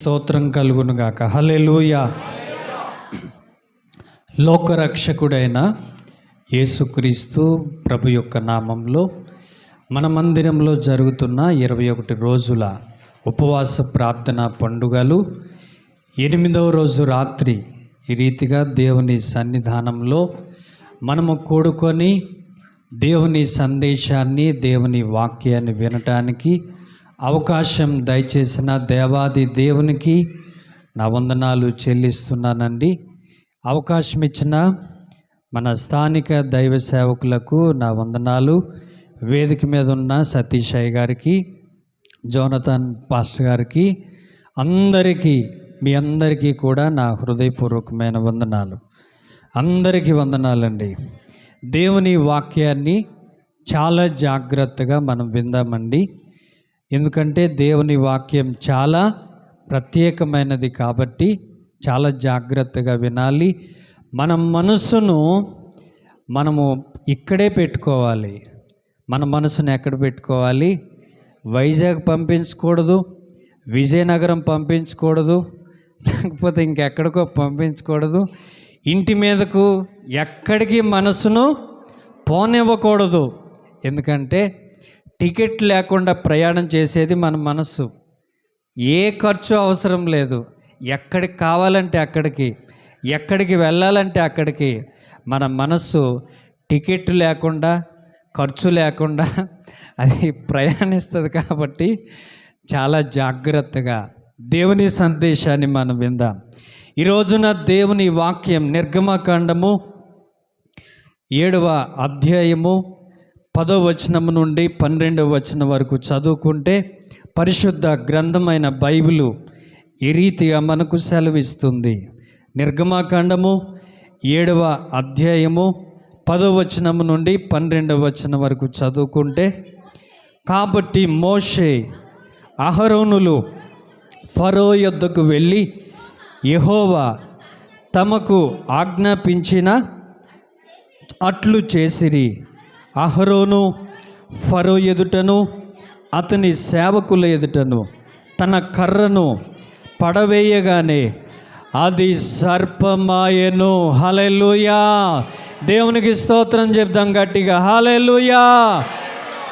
స్తోత్రం కలుగునుగాక హలెలూయ లోకరక్షకుడైన యేసుక్రీస్తు ప్రభు యొక్క నామంలో మన మందిరంలో జరుగుతున్న ఇరవై ఒకటి రోజుల ఉపవాస ప్రార్థన పండుగలు. ఎనిమిదవ రోజు రాత్రి ఈ రీతిగా దేవుని సన్నిధానంలో మనము కూడుకొని దేవుని సందేశాన్ని దేవుని వాక్యాన్ని వినటానికి అవకాశం దయచేసిన దేవాది దేవునికి నా వందనాలు చెల్లిస్తున్నానండి. అవకాశం ఇచ్చిన మన స్థానిక దైవ సేవకులకు నా వందనాలు. వేదిక మీద ఉన్న సతీష్ అయ్య గారికి జోనథాన్ పాస్టర్ గారికి అందరికీ మీ అందరికీ కూడా నా హృదయపూర్వకమైన వందనాలు. అందరికీ వందనాలండి. దేవుని వాక్యాన్ని చాలా జాగ్రత్తగా మనం విందామండి. ఎందుకంటే దేవుని వాక్యం చాలా ప్రత్యేకమైనది కాబట్టి చాలా జాగ్రత్తగా వినాలి. మన మనసును మనము ఇక్కడే పెట్టుకోవాలి. మన మనసును ఎక్కడ పెట్టుకోవాలి? వైజాగ్ పంపించకూడదు విజయనగరం పంపించకూడదు లేకపోతే ఇంకెక్కడికో పంపించకూడదు. ఇంటి మీదకు ఎక్కడికి మనసును పోనివ్వకూడదు. ఎందుకంటే టికెట్ లేకుండా ప్రయాణం చేసేది మన మనసు ఏ ఖర్చు అవసరం లేదు. ఎక్కడికి కావాలంటే అక్కడికి ఎక్కడికి వెళ్ళాలంటే అక్కడికి మన మనస్సు టికెట్ లేకుండా ఖర్చు లేకుండా అది ప్రయాణిస్తుంది కాబట్టి చాలా జాగ్రత్తగా దేవుని సందేశాన్ని మనం విందాం. ఈరోజున దేవుని వాక్యం నిర్గమకాండము ఏడవ అధ్యాయము పదో వచనం నుండి పన్నెండవ వచనం వరకు చదువుకుంటే పరిశుద్ధ గ్రంథమైన బైబిలు ఈ రీతిగా మనకు సెలవిస్తుంది. నిర్గమాకాండము ఏడవ అధ్యాయము పదో వచనము నుండి పన్నెండవ వచనం వరకు చదువుకుంటే కాబట్టి మోషే అహరోనులు ఫరో యొద్దకు వెళ్ళి యహోవా తమకు ఆజ్ఞాపించిన అట్లు చేసిరి. అహరోను ఫరో ఎదుటను అతని సేవకుల ఎదుటను తన కర్రను పడవేయగానే అది సర్పమాయను. హలెలుయా దేవునికి స్తోత్రం చెప్దాం గట్టిగా. హలెలుయా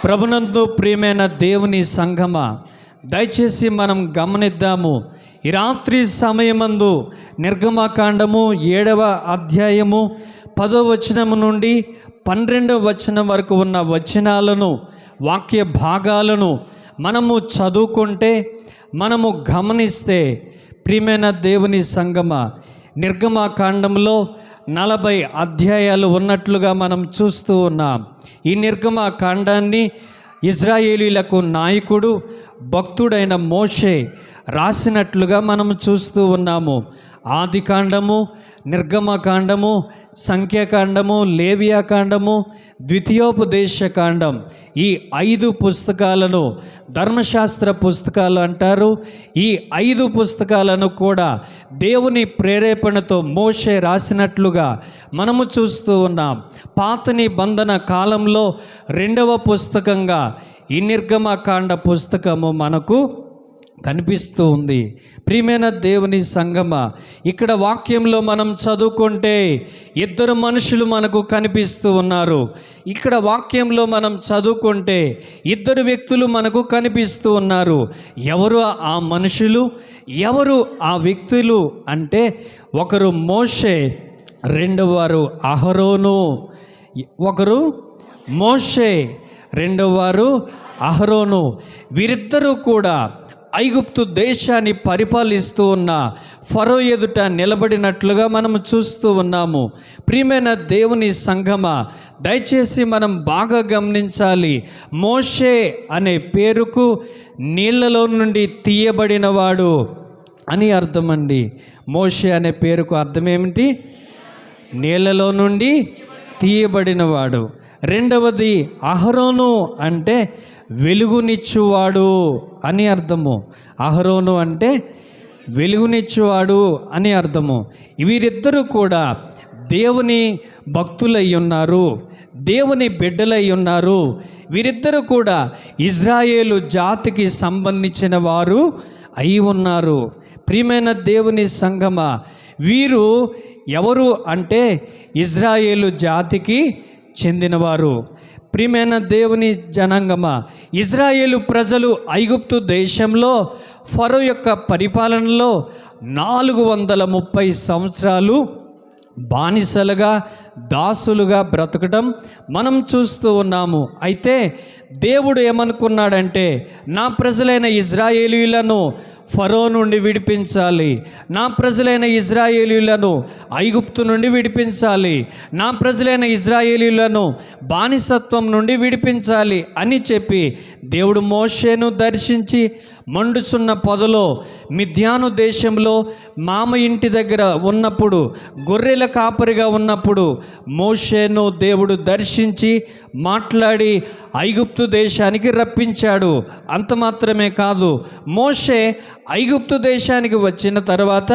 ప్రభునందు ప్రియమైన దేవుని సంగమ దయచేసి మనం గమనిద్దాము. ఈ రాత్రి సమయమందు నిర్గమకాండము ఏడవ అధ్యాయము పదో వచనము నుండి పన్నెండవ వచనం వరకు ఉన్న వచనాలను వాక్య భాగాలను మనము చదువుకుంటే మనము గమనిస్తే ప్రియమైన దేవుని సంగమ నిర్గమాకాండంలో నలభై అధ్యాయాలు ఉన్నట్లుగా మనం చూస్తూ ఉన్నాం. ఈ నిర్గమాకాండాన్ని ఇజ్రాయేలీలకు నాయకుడు భక్తుడైన మోషే రాసినట్లుగా మనం చూస్తూ ఉన్నాము. ఆది కాండము నిర్గమకాండము సంఖ్యాకాండము లేవియాకాండము ద్వితీయోపదేశ కాండం ఈ ఐదు పుస్తకాలను ధర్మశాస్త్ర పుస్తకాలు అంటారు. ఈ ఐదు పుస్తకాలను కూడా దేవుని ప్రేరేపణతో మోషే రాసినట్లుగా మనము చూస్తూ ఉన్నాం. పాత నిబంధన కాలంలో రెండవ పుస్తకంగా ఈ నిర్గమకాండ పుస్తకము మనకు కనిపిస్తూ ఉంది. ప్రియమైన దేవుని సంగమ ఇక్కడ వాక్యంలో మనం చదువుకుంటే ఇద్దరు మనుషులు మనకు కనిపిస్తూ ఉన్నారు. ఇక్కడ వాక్యంలో మనం చదువుకుంటే ఇద్దరు వ్యక్తులు మనకు కనిపిస్తూ ఉన్నారు. ఎవరు ఆ మనుషులు ఎవరు ఆ వ్యక్తులు అంటే ఒకరు మోషే రెండవవారు అహరోను ఒకరు మోషే రెండవవారు అహరోను. వీరిద్దరూ కూడా ఐగుప్తు దేశాన్ని పరిపాలిస్తూ ఉన్న ఫరో ఎదుట నిలబడినట్లుగా మనం చూస్తూ ఉన్నాము. ప్రియమైన దేవుని సంగమ దయచేసి మనం బాగా గమనించాలి. మోషే అనే పేరుకు నీళ్ళలో నుండి తీయబడినవాడు అని అర్థమండి. మోషే అనే పేరుకు అర్థం ఏమిటి? నీళ్ళలో నుండి తీయబడినవాడు. రెండవది అహరోను అంటే వెలుగునిచ్చువాడు అని అర్థము. అహరోను అంటే వెలుగునిచ్చువాడు అని అర్థము. వీరిద్దరూ కూడా దేవుని భక్తులై ఉన్నారు దేవుని బిడ్డలై ఉన్నారు. వీరిద్దరూ కూడా ఇజ్రాయేలు జాతికి సంబంధించిన వారు అయి ఉన్నారు. ప్రియమైన దేవుని సంగమ వీరు ఎవరు అంటే ఇజ్రాయేలు జాతికి చెందినవారు. ప్రియమైన దేవుని జనాంగమ ఇజ్రాయేలు ప్రజలు ఐగుప్తు దేశంలో ఫరో యొక్క పరిపాలనలో నాలుగు వందల ముప్పై సంవత్సరాలు బానిసలుగా దాసులుగా బ్రతకడం మనం చూస్తూ ఉన్నాము. అయితే దేవుడు ఏమనుకున్నాడంటే నా ప్రజలైన ఇజ్రాయేలీలను ఫరో నుండి విడిపించాలి. నా ప్రజలైన ఇజ్రాయేలీలను ఐగుప్తు నుండి విడిపించాలి. నా ప్రజలైన ఇజ్రాయేలీలను బానిసత్వం నుండి విడిపించాలి అని చెప్పి దేవుడు మోషేను దర్శించి మండుచున్న పొదలో మిథ్యాను దేశంలో మామ ఇంటి దగ్గర ఉన్నప్పుడు గొర్రెల కాపరిగా ఉన్నప్పుడు మోషేను దేవుడు దర్శించి మాట్లాడి ఐగుప్తు దేశానికి రప్పించాడు. అంత మాత్రమే కాదు మోషే ఐగుప్తు దేశానికి వచ్చిన తర్వాత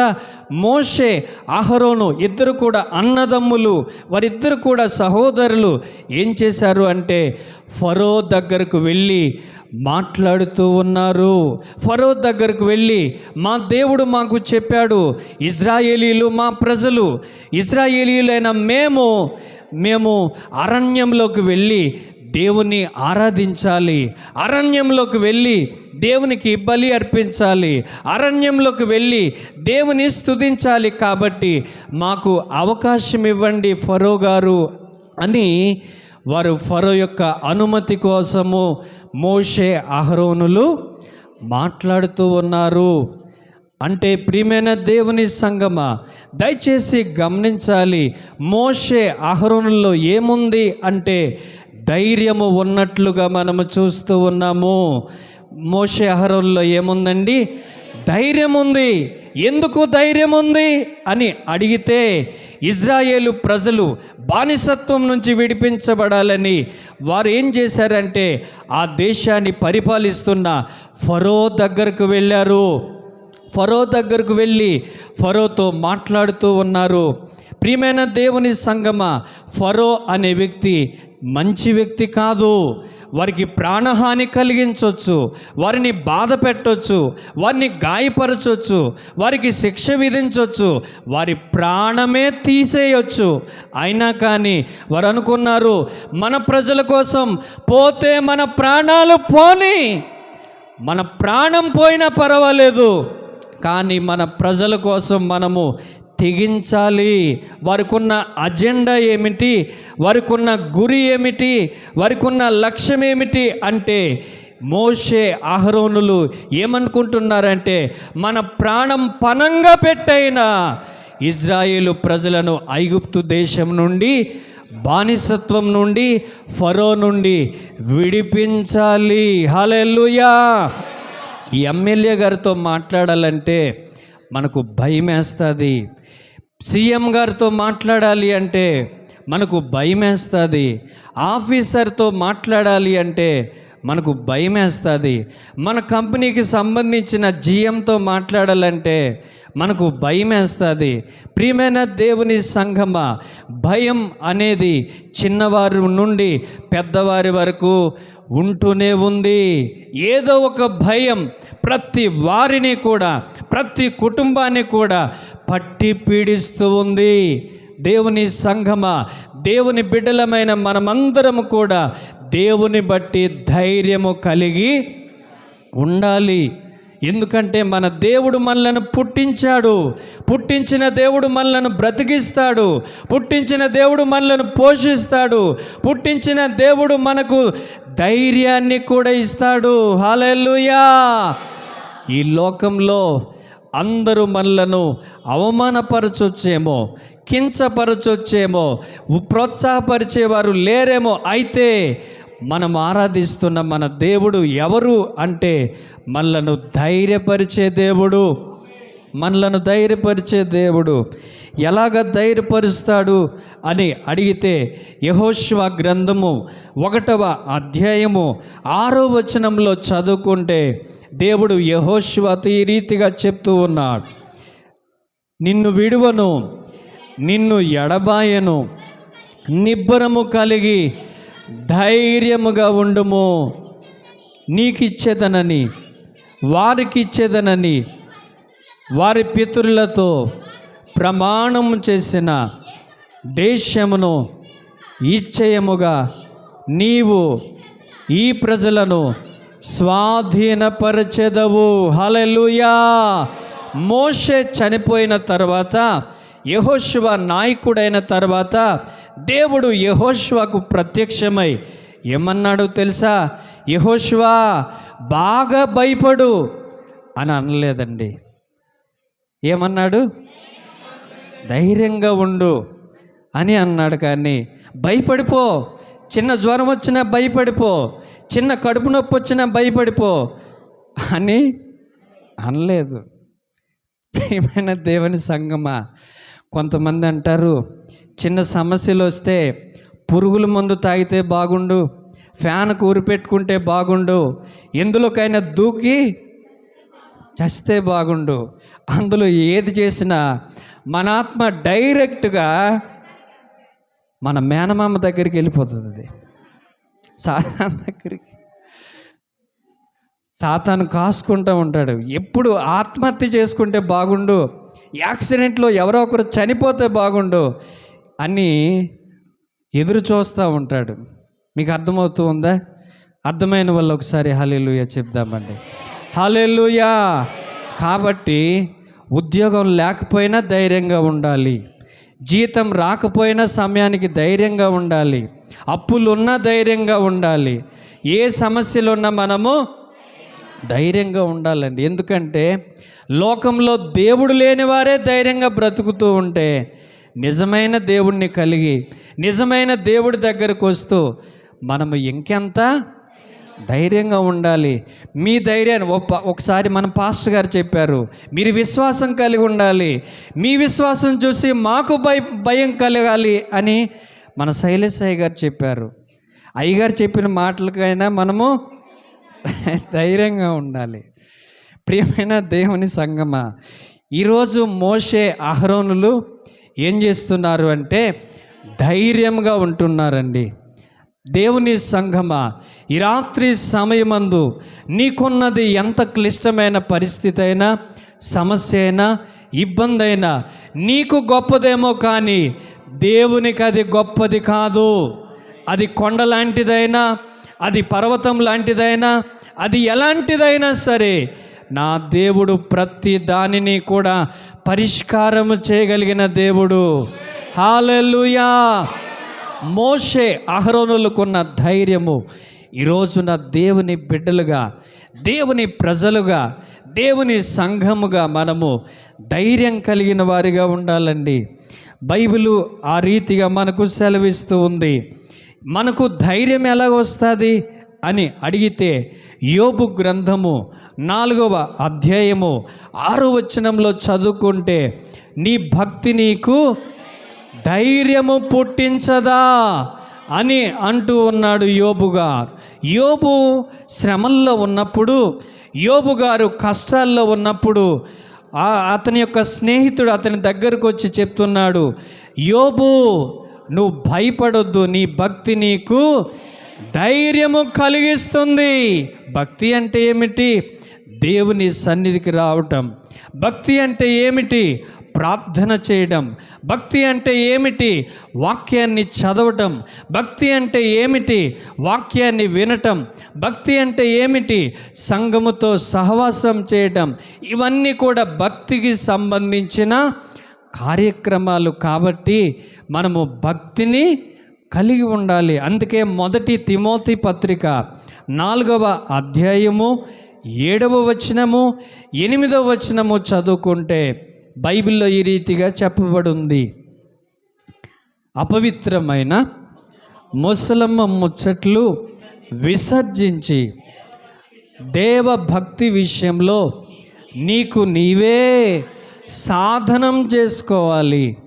మోషే అహరోను ఇద్దరు కూడా అన్నదమ్ములు వారిద్దరు కూడా సహోదరులు ఏం చేశారు అంటే ఫరో దగ్గరకు వెళ్ళి మాట్లాడుతూ ఉన్నారు. ఫరో దగ్గరకు వెళ్ళి మా దేవుడు మాకు చెప్పాడు ఇజ్రాయేలీలు మా ప్రజలు ఇజ్రాయేలీలైన మేము మేము అరణ్యంలోకి వెళ్ళి దేవుని ఆరాధించాలి. అరణ్యంలోకి వెళ్ళి దేవునికి బలి అర్పించాలి. అరణ్యంలోకి వెళ్ళి దేవుని స్తుతించాలి కాబట్టి మాకు అవకాశం ఇవ్వండి ఫరో గారు అని వారు ఫరో యొక్క అనుమతి కోసము మోషే అహరోనులు మాట్లాడుతూ ఉన్నారు. అంటే ప్రియమైన దేవుని సంగమా దయచేసి గమనించాలి మోషే అహరోనుల్లో ఏముంది అంటే ధైర్యము ఉన్నట్లుగా మనము చూస్తూ ఉన్నాము. మోషే అహరోన్లో ఏముందండి? ధైర్యం ఉంది ఎందుకు ధైర్యం ఉంది అని అడిగితే ఇజ్రాయేలు ప్రజలు బానిసత్వం నుంచి విడిపించబడాలని వారు ఏం చేశారంటే ఆ దేశాన్ని పరిపాలిస్తున్న ఫరో దగ్గరకు వెళ్ళారు. ఫరో దగ్గరకు వెళ్ళి ఫరోతో మాట్లాడుతూ ఉన్నారు. ప్రియమైన దేవుని సంగమ ఫరో అనే వ్యక్తి మంచి వ్యక్తి కాదు. వారికి ప్రాణహాని కలిగించవచ్చు వారిని బాధ పెట్టవచ్చు వారిని గాయపరచవచ్చు వారికి శిక్ష విధించవచ్చు వారి ప్రాణమే తీసేయొచ్చు. అయినా కానీ వారు అనుకున్నారు మన ప్రజల కోసం పోతే మన ప్రాణాలు పోని. మన ప్రాణం పోయినా పర్వాలేదు కానీ మన ప్రజల కోసం మనము తెగించాలి. వారికున్న అజెండా ఏమిటి? వారికున్న గురి ఏమిటి? వారికున్న లక్ష్యం ఏమిటి? అంటే మోషే అహరోనులు ఏమనుకుంటున్నారంటే మన ప్రాణం పనంగా పెట్టైనా ఇజ్రాయేలు ప్రజలను ఐగుప్తు దేశం నుండి బానిసత్వం నుండి ఫరో నుండి విడిపించాలి. హలెల్లుయా! ఈ ఎమ్మెల్యే గారితో మాట్లాడాలంటే మనకు భయం వేస్తుంది సీఎం గారితో మాట్లాడాలి అంటే మనకు భయం వేస్తుంది ఆఫీసర్తో మాట్లాడాలి అంటే మనకు భయం వేస్తుంది మన కంపెనీకి సంబంధించిన జిఎంతో మాట్లాడాలంటే మనకు భయం వేస్తుంది ప్రియమైన దేవుని సంఘమ భయం అనేది చిన్నవారి నుండి పెద్దవారి వరకు ఉంటూనే ఉంది. ఏదో ఒక భయం ప్రతి వారిని కూడా ప్రతి కుటుంబాన్ని కూడా పట్టి పీడిస్తూ ఉంది. దేవుని సంఘమా దేవుని బిడ్డలమైన మనమందరము కూడా దేవుని బట్టి ధైర్యము కలిగి ఉండాలి. ఎందుకంటే మన దేవుడు మనలను పుట్టించాడు. పుట్టించిన దేవుడు మనలను బ్రతికిస్తాడు. పుట్టించిన దేవుడు మనలను పోషిస్తాడు. పుట్టించిన దేవుడు మనకు ధైర్యాన్ని కూడా ఇస్తాడు. హాలెల్లుయా. ఈ లోకంలో అందరూ మనలను అవమానపరచొచ్చేమో కించపరచొచ్చేమో ప్రోత్సాహపరిచేవారు లేరేమో అయితే మనం ఆరాధిస్తున్న మన దేవుడు ఎవరు అంటే మనలను ధైర్యపరిచే దేవుడు. మనలను ధైర్యపరిచే దేవుడు. ఎలాగ ధైర్యపరుస్తాడు అని అడిగితే యహోష్వ గ్రంథము ఒకటవ అధ్యాయము ఆరో వచనంలో చదువుకుంటే దేవుడు యహోష్వతో ఈ రీతిగా చెప్తూ ఉన్నాడు. నిన్ను విడువను నిన్ను ఎడబాయను నిబ్బరము కలిగి ధైర్యముగా ఉండుము. నీకిచ్చేదనని వారికిచ్చేదనని వారి పితరులతో ప్రమాణం చేసిన దేశమును ఇచ్చయముగా నీవు ఈ ప్రజలను స్వాధీనపరచెదవు. హలెలుయా మోషే చనిపోయిన తర్వాత యహోశివ నాయకుడైన తర్వాత దేవుడు యహోశివకు ప్రత్యక్షమై ఏమన్నాడు తెలుసా? యహోశివ బాగా భయపడు అని అనలేదండి. ఏమన్నాడు? ధైర్యంగా ఉండు అని అన్నాడు కానీ భయపడిపో. చిన్న జ్వరం వచ్చినా భయపడిపో. చిన్న కడుపు నొప్పి వచ్చినా భయపడిపో అని అనలేదు. ప్రియమైన దేవుని సంగమా కొంతమంది అంటారు చిన్న సమస్యలు వస్తే పురుగుల మందు తాగితే బాగుండు ఫ్యాన్ కూరిపెట్టుకుంటే బాగుండు ఎందులోకైనా దూకి చస్తే బాగుండు. అందులో ఏది చేసినా మన ఆత్మ డైరెక్ట్గా మన మేనమామ దగ్గరికి వెళ్ళిపోతుంది అది. సాతాన్ దగ్గరికి. సాతాను కాసుకుంటూ ఉంటాడు. ఎప్పుడు ఆత్మహత్య చేసుకుంటే బాగుండు యాక్సిడెంట్లో ఎవరో ఒకరు చనిపోతే బాగుండు అని ఎదురు చూస్తూ ఉంటాడు. మీకు అర్థమవుతూ ఉందా? అర్థమైన వాళ్ళు ఒకసారి హలేలుయ చెప్దామండి. హలేలుయా కాబట్టి ఉద్యోగం లేకపోయినా ధైర్యంగా ఉండాలి. జీతం రాకపోయినా సమయానికి ధైర్యంగా ఉండాలి. అప్పులున్నా ధైర్యంగా ఉండాలి. ఏ సమస్యలున్నా మనము ధైర్యంగా ఉండాలండి. ఎందుకంటే లోకంలో దేవుడు లేని వారే ధైర్యంగా బ్రతుకుతూ ఉంటే నిజమైన దేవుణ్ణి కలిగి నిజమైన దేవుడి దగ్గరకు వస్తూ మనము ఇంకెంత ధైర్యంగా ఉండాలి. మీ ధైర్యాన్ని ఒకసారి మన పాస్టర్ గారు చెప్పారు మీరు విశ్వాసం కలిగి ఉండాలి. మీ విశ్వాసం చూసి మాకు భయ భయం కలగాలి అని మన శైలేష్ గారు చెప్పారు. అయ్యగారు చెప్పిన మాటలకైనా మనము ధైర్యంగా ఉండాలి. ప్రియమైన దేవుని సంగమ ఈరోజు మోషే అహరోనులు ఏం చేస్తున్నారు అంటే ధైర్యంగా ఉంటున్నారండి. దేవుని సంఘమా ఈ రాత్రి సమయమందు నీకున్నది ఎంత క్లిష్టమైన పరిస్థితి అయినా సమస్య అయినా ఇబ్బంది అయినా నీకు గొప్పదేమో కానీ దేవునికి అది గొప్పది కాదు. అది కొండ లాంటిదైనా అది పర్వతం లాంటిదైనా అది ఎలాంటిదైనా సరే నా దేవుడు ప్రతి దానిని కూడా పరిష్కారము చేయగలిగిన దేవుడు. హాలెలుయా మోషే అహరోనులకున్న ధైర్యము ఈరోజున దేవుని బిడ్డలుగా దేవుని ప్రజలుగా దేవుని సంఘముగా మనము ధైర్యం కలిగిన వారిగా ఉండాలండి. బైబిలు ఆ రీతిగా మనకు సెలవిస్తూ ఉంది. మనకు ధైర్యం ఎలా వస్తుంది అని అడిగితే యోబు గ్రంథము నాలుగవ అధ్యాయము ఆరో వచనంలో చదువుకుంటే నీ భక్తి నీకు ధైర్యము పుట్టించదా అని అంటూ ఉన్నాడు యోబు గారు. యోబు శ్రమల్లో ఉన్నప్పుడు యోబు గారు కష్టాల్లో ఉన్నప్పుడు అతని యొక్క స్నేహితుడు అతని దగ్గరకు వచ్చి చెప్తున్నాడు యోబు నువ్వు భయపడొద్దు నీ భక్తి నీకు ధైర్యము కలిగిస్తుంది. భక్తి అంటే ఏమిటి? దేవుని సన్నిధికి రావటం. భక్తి అంటే ఏమిటి? ప్రార్థన చేయడం. భక్తి అంటే ఏమిటి? వాక్యాన్ని చదవటం. భక్తి అంటే ఏమిటి? వాక్యాన్ని వినటం. భక్తి అంటే ఏమిటి? సంఘముతో సహవాసం చేయటం. ఇవన్నీ కూడా భక్తికి సంబంధించిన కార్యక్రమాలు కాబట్టి మనము భక్తిని కలిగి ఉండాలి. అందుకే మొదటి తిమోతి పత్రిక నాలుగవ అధ్యాయము ఏడవ వచనము ఎనిమిదవ వచనము చదువుకుంటే బైబిల్లో ఈ రీతిగా చెప్పబడి ఉంది అపవిత్రమైన ముసలమ్మ ముచ్చట్లు విసర్జించి దేవ భక్తి విషయంలో నీకు నీవే సాధనం చేసుకోవాలి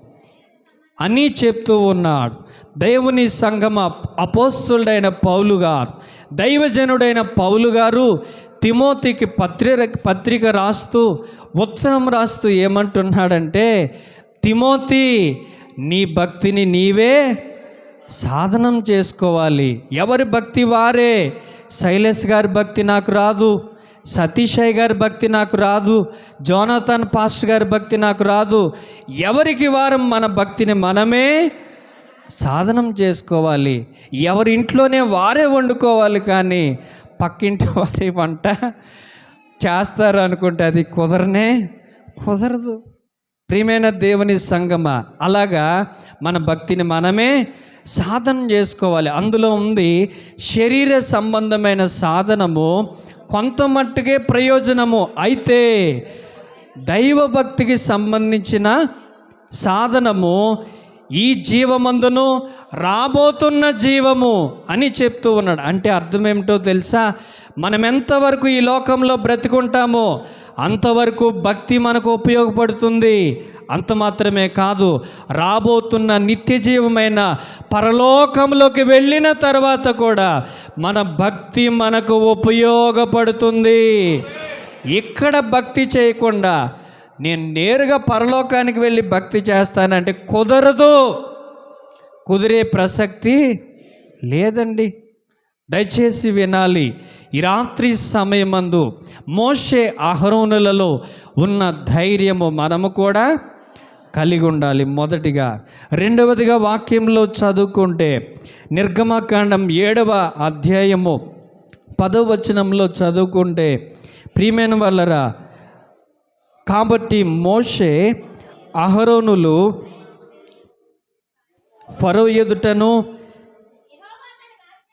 అని చెప్తూ ఉన్నాడు. దేవుని సంగమ అపోస్తుడైన పౌలు గారు దైవజనుడైన పౌలు గారు తిమోతికి పత్రిక పత్రిక రాస్తూ ఉత్తరం రాస్తూ ఏమంటున్నాడంటే తిమోతి నీ భక్తిని నీవే సాధనం చేసుకోవాలి. ఎవరి భక్తి వారే? శైలేష్ గారి భక్తి నాకు రాదు. సతీషయ్య గారి భక్తి నాకు రాదు. జోనాథన్ పాస్టర్ గారి భక్తి నాకు రాదు. ఎవరికి వారం మన భక్తిని మనమే సాధనం చేసుకోవాలి. ఎవరి ఇంట్లోనే వారే వండుకోవాలి కానీ పక్కింటి వారి వంట చేస్తారు అనుకుంటే అది కుదరనే కుదరదు. ప్రియమైన దేవుని సంగమ అలాగా మన భక్తిని మనమే సాధన చేసుకోవాలి. అందులో ఉంది శరీర సంబంధమైన సాధనము కొంత మట్టుకే ప్రయోజనము. అయితే దైవభక్తికి సంబంధించిన సాధనము ఈ జీవమందును రాబోతున్న జీవము అని చెప్తూ ఉన్నాడు. అంటే అర్థం ఏమిటో తెలుసా? మనం ఎంతవరకు ఈ లోకంలో బ్రతికుంటామో అంతవరకు భక్తి మనకు ఉపయోగపడుతుంది. అంత మాత్రమే కాదు రాబోతున్న నిత్య జీవమైన పరలోకంలోకి వెళ్ళిన తర్వాత కూడా మన భక్తి మనకు ఉపయోగపడుతుంది. ఇక్కడ భక్తి చేయకుండా నేను నేరుగా పరలోకానికి వెళ్ళి భక్తి చేస్తానంటే కుదరదు. కుదిరే ప్రసక్తి లేదండి. దయచేసి వినాలి ఈ రాత్రి సమయమందు మోషే అహరోనులలో ఉన్న ధైర్యము మనము కూడా కలిగి ఉండాలి. మొదటిగా రెండవదిగా వాక్యంలో చదువుకుంటే నిర్గమకాండం ఏడవ అధ్యాయము పదవ వచనంలో చదువుకుంటే ప్రియమైన వాళ్ళరా కాబట్టి మోషే అహరోనులు ఫరో ఎదుటను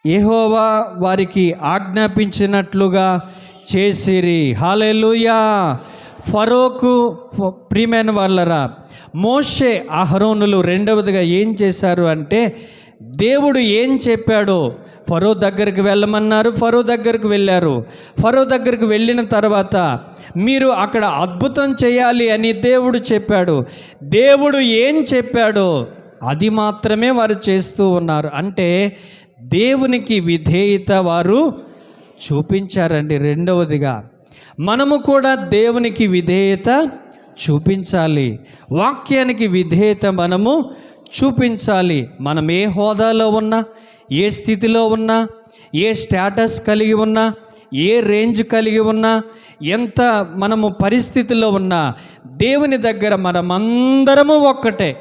ఎహోవా వారికి ఆజ్ఞాపించినట్లుగా చేసిరి. హాలెలుయా ఫరోకు ప్రియమైన వాళ్ళరా మోషే అహరోనులు రెండవదిగా ఏం చేశారు అంటే దేవుడు ఏం చెప్పాడో ఫరో దగ్గరికి వెళ్ళమన్నారు ఫరో దగ్గరికి వెళ్ళారు. ఫరో దగ్గరికి వెళ్ళిన తర్వాత మీరు అక్కడ అద్భుతం చేయాలి అని దేవుడు చెప్పాడు. దేవుడు ఏం చెప్పాడో అది మాత్రమే వారు చేస్తూ ఉన్నారు. అంటే దేవునికి విధేయత వారు చూపించారండి. రెండవదిగా మనము కూడా దేవునికి విధేయత చూపించాలి. వాక్యానికి విధేయత మనము చూపించాలి. మనం ఏ హోదాలో ఉన్నా ఏ స్థితిలో ఉన్నా ఏ స్టేటస్ కలిగి ఉన్నా ఏ రేంజ్ కలిగి ఉన్నా ఎంత మనము పరిస్థితిలో ఉన్నా దేవుని దగ్గర మనమందరము ఒక్కటే.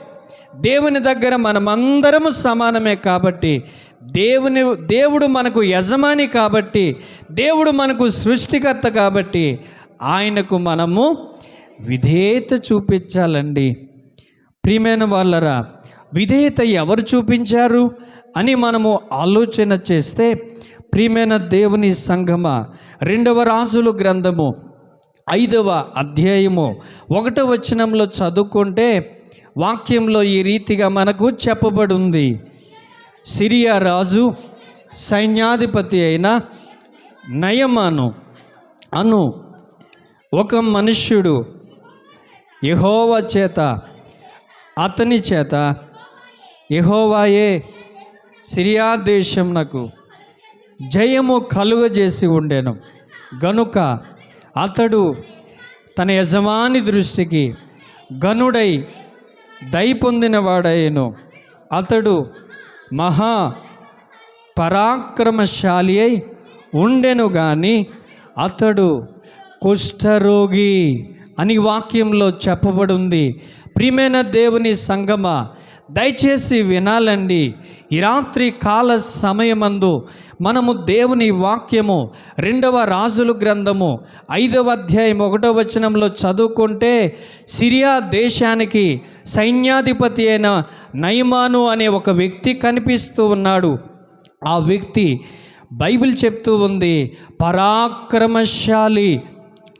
దేవుని దగ్గర మనమందరము సమానమే కాబట్టి దేవుని దేవుడు మనకు యజమాని కాబట్టి దేవుడు మనకు సృష్టికర్త కాబట్టి ఆయనకు మనము విధేయత చూపించాలండి. ప్రియమైన వాళ్ళరా విధేయత ఎవరు చూపించారు అని మనము ఆలోచన చేస్తే ప్రియమైన దేవుని సంఘమ రెండవ రాజులు గ్రంథము ఐదవ అధ్యాయము ఒకటవ వచనంలో చదువుకుంటే వాక్యంలో ఈ రీతిగా మనకు చెప్పబడుంది. సిరియా రాజు సైన్యాధిపతి అయిన నయమాను అను ఒక మనుష్యుడు యహోవ చేత అతని చేత యహోవాయే సిరియా దేశంనకు జయము కలుగజేసి ఉండెను. గనుక అతడు తన యజమాని దృష్టికి గనుడై దయ పొందినవాడయ్యను అతడు మహా పరాక్రమశాలి అయి ఉండెను కానీ అతడు కుష్ఠరోగి అని వాక్యంలో చెప్పబడి ఉంది ప్రియమైన దేవుని సంగమ దయచేసి వినాలండి. ఈ రాత్రి కాల సమయమందు మనము దేవుని వాక్యము రెండవ రాజులు గ్రంథము ఐదవ అధ్యాయం ఒకటో వచనంలో చదువుకుంటే సిరియా దేశానికి సైన్యాధిపతి అయిన నయమాను అనే ఒక వ్యక్తి కనిపిస్తూ ఉన్నాడు. ఆ వ్యక్తి బైబిల్ చెప్తూ ఉంది పరాక్రమశాలి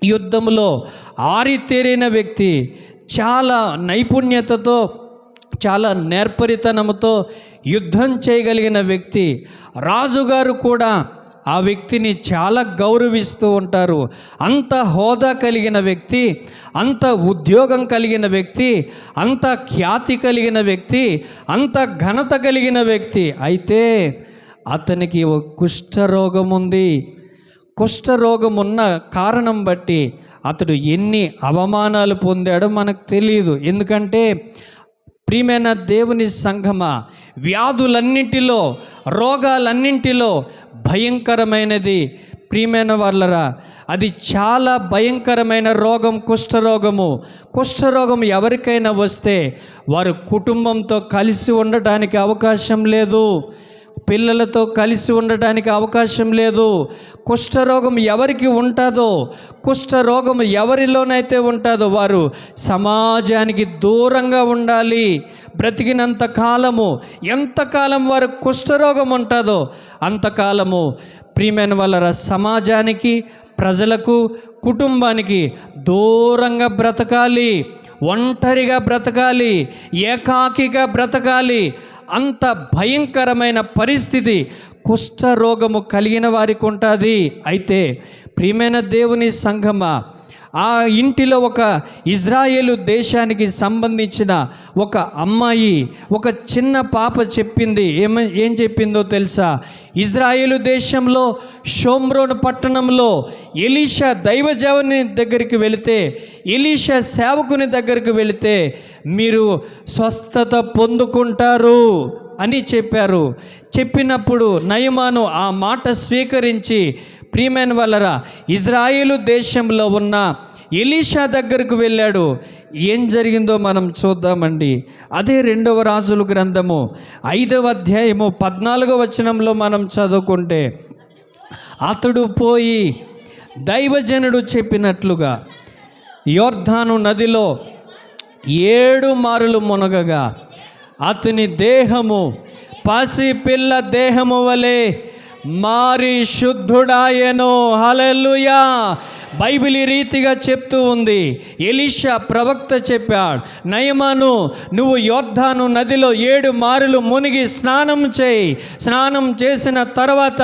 యుద్ధంలో ఆరితేరిన వ్యక్తి చాలా నైపుణ్యతతో చాలా నేర్పరితనంతో యుద్ధం చేయగలిగిన వ్యక్తి. రాజుగారు కూడా ఆ వ్యక్తిని చాలా గౌరవిస్తూ ఉంటారు. అంత హోదా కలిగిన వ్యక్తి అంత ఉద్యోగం కలిగిన వ్యక్తి అంత ఖ్యాతి కలిగిన వ్యక్తి అంత ఘనత కలిగిన వ్యక్తి. అయితే అతనికి ఒక కుష్ఠరోగం ఉంది కుష్ఠరోగం ఉన్న కారణం బట్టి అతడు ఎన్ని అవమానాలు పొందాడో మనకు తెలియదు ఎందుకంటే ప్రియమైన దేవుని సంఘమ వ్యాధులన్నింటిలో రోగాలన్నింటిలో భయంకరమైనది. ప్రియమైన వాళ్ళరా అది చాలా భయంకరమైన రోగం కుష్ఠరోగము. కుష్ఠరోగం ఎవరికైనా వస్తే వారు కుటుంబంతో కలిసి ఉండటానికి అవకాశం లేదు. పిల్లలతో కలిసి ఉండటానికి అవకాశం లేదు. కుష్ఠరోగం ఎవరికి ఉంటుందో కుష్ఠరోగం ఎవరిలోనైతే ఉంటుందో వారు సమాజానికి దూరంగా ఉండాలి. బ్రతికినంత కాలము ఎంతకాలం వారు కుష్ఠరోగం ఉంటుందో అంతకాలము ప్రియమైన వాళ్ళ సమాజానికి ప్రజలకు కుటుంబానికి దూరంగా బ్రతకాలి. ఒంటరిగా బ్రతకాలి. ఏకాకిగా బ్రతకాలి. అంత భయంకరమైన పరిస్థితి కుష్ఠరోగము కలిగిన వారికి ఉంటుంది. అయితే ప్రియమైన దేవుని సంఘమా ఆ ఇంటిలో ఒక ఇజ్రాయేలు దేశానికి సంబంధించిన ఒక అమ్మాయి ఒక చిన్న పాప చెప్పింది. ఏమ ఏం చెప్పిందో తెలుసా? ఇజ్రాయేలు దేశంలో షోమ్రోన్ పట్టణంలో ఎలీషా దైవజావుని దగ్గరికి వెళితే ఎలీషా సేవకుని దగ్గరికి వెళితే మీరు స్వస్థత పొందుకుంటారు అని చెప్పారు. చెప్పినప్పుడు నయమాను ఆ మాట స్వీకరించి ప్రియమైన వల్లరా ఇజ్రాయిలు దేశంలో ఉన్న ఎలీషా దగ్గరకు వెళ్ళాడు. ఏం జరిగిందో మనం చూద్దామండి. అదే రెండవ రాజుల గ్రంథము ఐదవ అధ్యాయము పద్నాలుగో వచనంలో మనం చదువుకుంటే అతడు పోయి దైవజనుడు చెప్పినట్లుగా యోర్ధాను నదిలో ఏడు మారులు మునగగా అతని దేహము పసి పిల్ల దేహము వలె మారి శుద్ధుడాయను. హలెలుయా బైబిల్ ఈ రీతిగా చెప్తూ ఉంది. ఎలీషా ప్రవక్త చెప్పాడు నయమాను నువ్వు యోర్ధాను నదిలో ఏడు మారులు మునిగి స్నానం చేయి. స్నానం చేసిన తర్వాత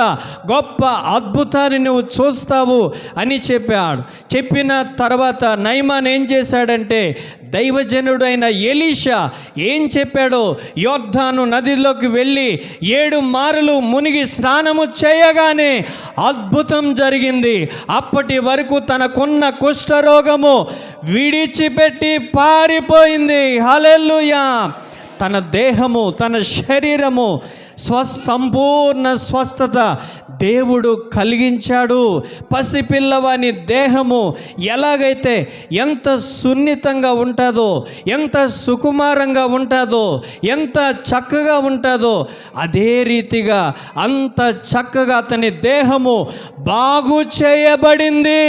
గొప్ప అద్భుతాన్ని నువ్వు చూస్తావు అని చెప్పాడు. చెప్పిన తర్వాత నయమాన్ ఏం చేశాడంటే దైవజనుడైన ఎలీషా ఏం చెప్పాడో? యోర్ధాను నదిలోకి వెళ్ళి ఏడు మారులు మునిగి స్నానము చేయగానే అద్భుతం జరిగింది. అప్పటి వరకు తనకున్న కుష్ఠరోగము విడిచిపెట్టి పారిపోయింది. హలెల్లుయా! తన దేహము తన శరీరము స్వ సంపూర్ణ స్వస్థత దేవుడు కలిగించాడు. పసిపిల్లవాని దేహము ఎలాగైతే ఎంత సున్నితంగా ఉంటుందో ఎంత సుకుమారంగా ఉంటుందో ఎంత చక్కగా ఉంటుందో అదే రీతిగా అంత చక్కగా అతని దేహము బాగు చేయబడింది.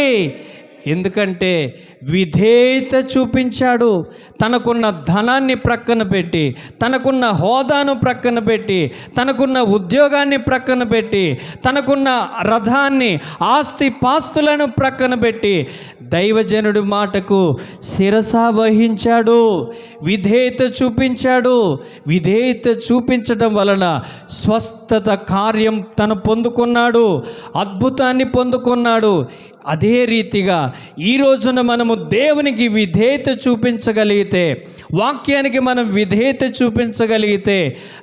ఎందుకంటే విధేయత చూపించాడు. తనకున్న ధనాన్ని ప్రక్కన పెట్టి తనకున్న హోదాను ప్రక్కన పెట్టి తనకున్న ఉద్యోగాన్ని ప్రక్కన పెట్టి తనకున్న రథాన్ని ఆస్తి పాస్తులను ప్రక్కన పెట్టి దైవజనుడి మాటకు శిరస వహించాడు. విధేయత చూపించాడు. విధేయత చూపించడం వలన స్వస్థత కార్యం తను పొందుకున్నాడు. అద్భుతాన్ని పొందుకున్నాడు. అదే రీతిగా ఈ రోజున మనము దేవునికి విధేయత చూపించగలిగితే వాక్యానికి మనం విధేయత చూపించగలిగితే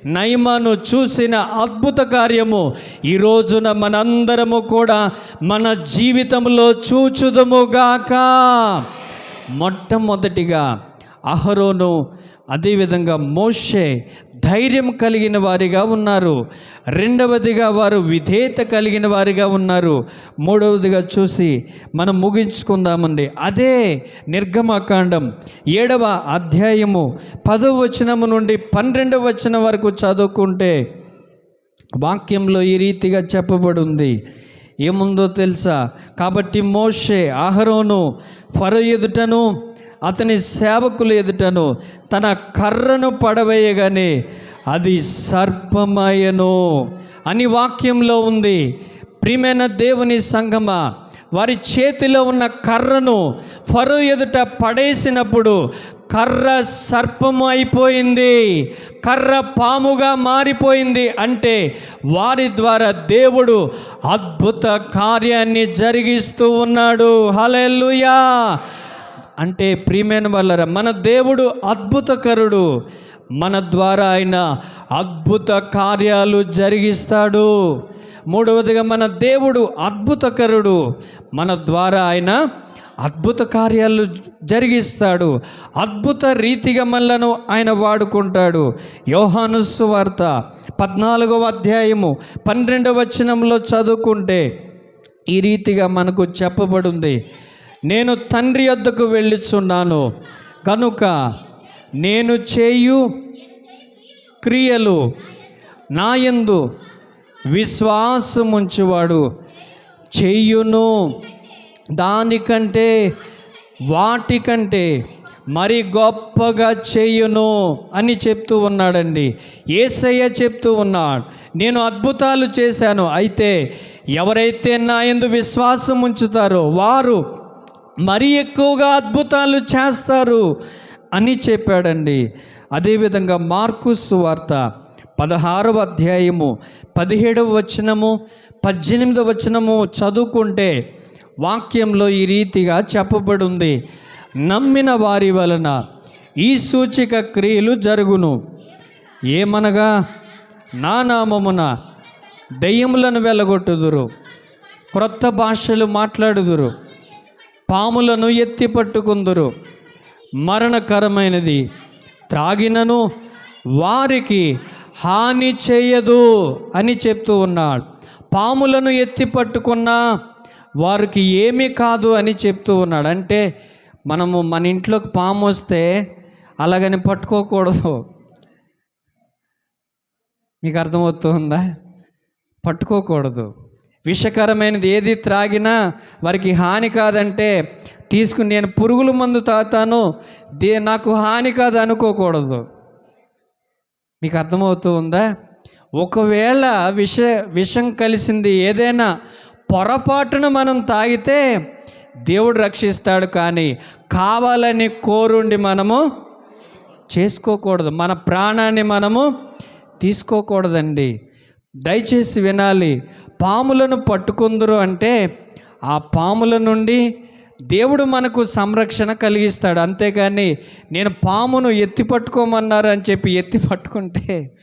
నయమాను చూసిన అద్భుత కార్యము ఈ రోజున మనందరము కూడా మన జీవితంలో చూచుదముగాక మొట్టమొదటిగా అహరోను అదేవిధంగా మోషే ధైర్యం కలిగిన వారిగా ఉన్నారు. రెండవదిగా వారు విధేయత కలిగిన వారిగా ఉన్నారు. మూడవదిగా చూసి మనం ముగించుకుందామండి. అదే నిర్గమకాండం ఏడవ అధ్యాయము పదవ వచనము నుండి పన్నెండవ వచనం వరకు చదువుకుంటే వాక్యంలో ఈ రీతిగా చెప్పబడింది. ఏముందో తెలుసా? కాబట్టి మోషే ఆహరోను ఫరో ఎదుటను అతని సేవకులు ఎదుటను తన కర్రను పడవేయగానే అది సర్పమయను. అని వాక్యంలో ఉంది. ప్రియమైన దేవుని సంగమా వారి చేతిలో ఉన్న కర్రను ఫరో ఎదుట పడేసినప్పుడు కర్ర సర్పము అయిపోయింది కర్ర పాముగా మారిపోయింది అంటే వారి ద్వారా దేవుడు అద్భుత కార్యాన్ని జరిగిస్తూ ఉన్నాడు. హలెల్లుయా! అంటే ప్రియమైన వాళ్ళరా మన దేవుడు అద్భుతకరుడు. మన ద్వారా ఆయన అద్భుత కార్యాలు జరిగిస్తాడు. మూడవదిగా మన దేవుడు అద్భుతకరుడు. మన ద్వారా ఆయన అద్భుత కార్యాలు జరిగిస్తాడు. అద్భుత రీతిగా మనలను ఆయన వాడుకుంటాడు. యోహానుస్సు వార్త పద్నాలుగవ అధ్యాయము పన్నెండవ వచనంలో చదువుకుంటే ఈ రీతిగా మనకు చెప్పబడింది. నేను తండ్రి వద్దకు వెళ్ళుచున్నాను. కనుక నేను చేయు క్రియలు నాయందు విశ్వాసముంచువాడు చెయ్యును దానికంటే వాటికంటే మరి గొప్పగా చేయును అని చెప్తూ ఉన్నాడండి. ఏసయ్య చెప్తూ ఉన్నాడు నేను అద్భుతాలు చేశాను. అయితే ఎవరైతే నా యందు విశ్వాసం ఉంచుతారో వారు మరి ఎక్కువగా అద్భుతాలు చేస్తారు అని చెప్పాడండి. అదేవిధంగా మార్కుస్ వార్త పదహారవ అధ్యాయము పదిహేడవ వచనము పద్దెనిమిదవ వచనము చదువుకుంటే వాక్యంలో ఈ రీతిగా చెప్పబడింది. నమ్మిన వారి వలన ఈ సూచిక క్రియలు జరుగును. ఏమనగా నా నామమున దెయ్యములను వెళ్ళగొట్టుదురు క్రొత్త భాషలు మాట్లాడుదురు పాములను ఎత్తి పట్టుకుందురు. మరణకరమైనది. త్రాగినను వారికి హాని చేయదు అని చెప్తూ ఉన్నాడు. పాములను ఎత్తి పట్టుకున్నా వారికి ఏమీ కాదు అని చెప్తూ ఉన్నాడు. అంటే మనము మన ఇంట్లోకి పాము వస్తే అలాగని పట్టుకోకూడదు. మీకు అర్థమవుతుందా? పట్టుకోకూడదు. విషకరమైనది ఏది త్రాగినా వారికి హాని కాదంటే తీసుకుని నేను పురుగుల మందు తాగుతాను దే నాకు హాని కాదు అనుకోకూడదు. మీకు అర్థమవుతూ ఉందా? ఒకవేళ విష విషం కలిసింది ఏదైనా పొరపాటున మనం తాగితే దేవుడు రక్షిస్తాడు కానీ కావాలని కోరుండి మనము చేసుకోకూడదు. మన ప్రాణాన్ని మనము తీసుకోకూడదండి. దయచేసి వినాలి. పాములను పట్టుకుందరు అంటే ఆ పాముల నుండి దేవుడు మనకు సంరక్షణ కలిగిస్తాడు. అంతేగాని నేను పామును ఎత్తి పట్టుకోమన్నారు అని చెప్పి ఎత్తి పట్టుకుంటే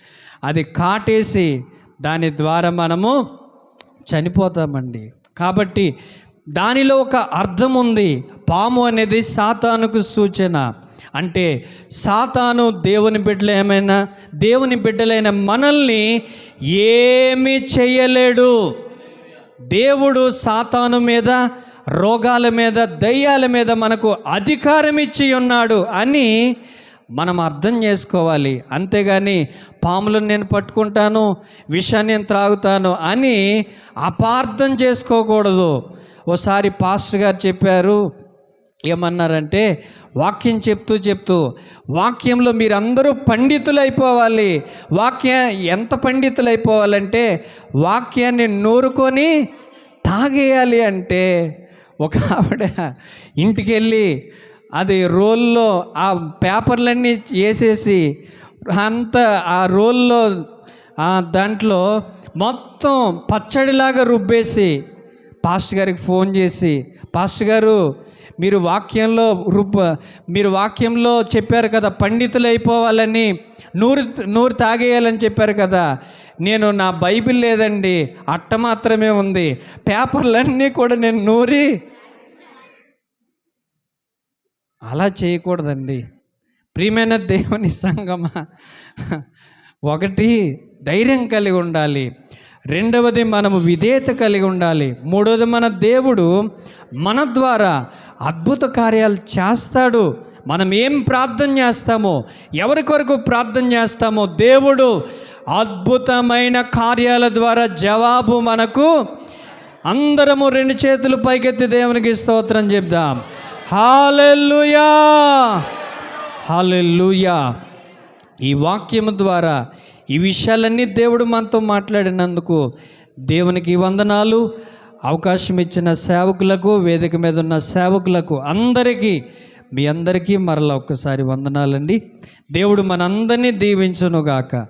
అది కాటేసి దాని ద్వారా మనము చనిపోతామండి. కాబట్టి దానిలో ఒక అర్థం ఉంది. పాము అనేది సాతానుకు సూచన. అంటే సాతాను దేవుని బిడ్డలు ఏమైనా దేవుని బిడ్డలైన మనల్ని ఏమీ చేయలేడు. దేవుడు సాతాను మీద రోగాల మీద దయ్యాల మీద మనకు అధికారం ఇచ్చి ఉన్నాడు అని మనం అర్థం చేసుకోవాలి. అంతేగాని పాములను నేను పట్టుకుంటాను విషాన్ని నేను త్రాగుతాను అని అపార్థం చేసుకోకూడదు. ఓసారి పాస్టర్ గారు చెప్పారు ఏమన్నారంటే వాక్యం చెప్తూ చెప్తూ వాక్యంలో మీరందరూ పండితులు అయిపోవాలి వాక్య ఎంత పండితులు అయిపోవాలంటే వాక్యాన్ని నూరుకొని తాగేయాలి అంటే ఒక ఆవిడ ఇంటికి వెళ్ళి అది రోల్లో ఆ పేపర్లన్నీ వేసేసి అంత ఆ రోల్లో దాంట్లో మొత్తం పచ్చడిలాగా రుబ్బేసి పాస్టర్ గారికి ఫోన్ చేసి పాస్టర్ గారు మీరు వాక్యంలో రుబ్బ మీరు వాక్యంలో చెప్పారు కదా పండితులు అయిపోవాలని నూరు నూరు తాగేయాలని చెప్పారు కదా నేను నా బైబిల్ లేదండి అట్ట మాత్రమే ఉంది పేపర్లన్నీ కూడా నేను నూరి. అలా చేయకూడదండి. ప్రియమైన దేవుని సంగమ ఒకటి ధైర్యం కలిగి ఉండాలి. రెండవది మనము విధేయత కలిగి ఉండాలి. మూడవది మన దేవుడు మన ద్వారా అద్భుత కార్యాలు చేస్తాడు. మనం ఏం ప్రార్థన చేస్తామో ఎవరి కొరకు ప్రార్థన చేస్తామో దేవుడు అద్భుతమైన కార్యాల ద్వారా జవాబు మనకు అందరము రెండు చేతులు పైకెత్తి దేవునికి స్తోత్రం చెప్దాం. హాలెల్లుయా! హాలెల్లుయా! ఈ వాక్యము ద్వారా ఈ విషయాలన్నీ దేవుడు మనతో మాట్లాడినందుకు దేవునికి వందనాలు. అవకాశం ఇచ్చిన సేవకులకు వేదిక మీద ఉన్న సేవకులకు అందరికీ మీ అందరికీ మరలా ఒక్కసారి వందనాలండి. దేవుడు మనందరినీ దీవించునుగాక.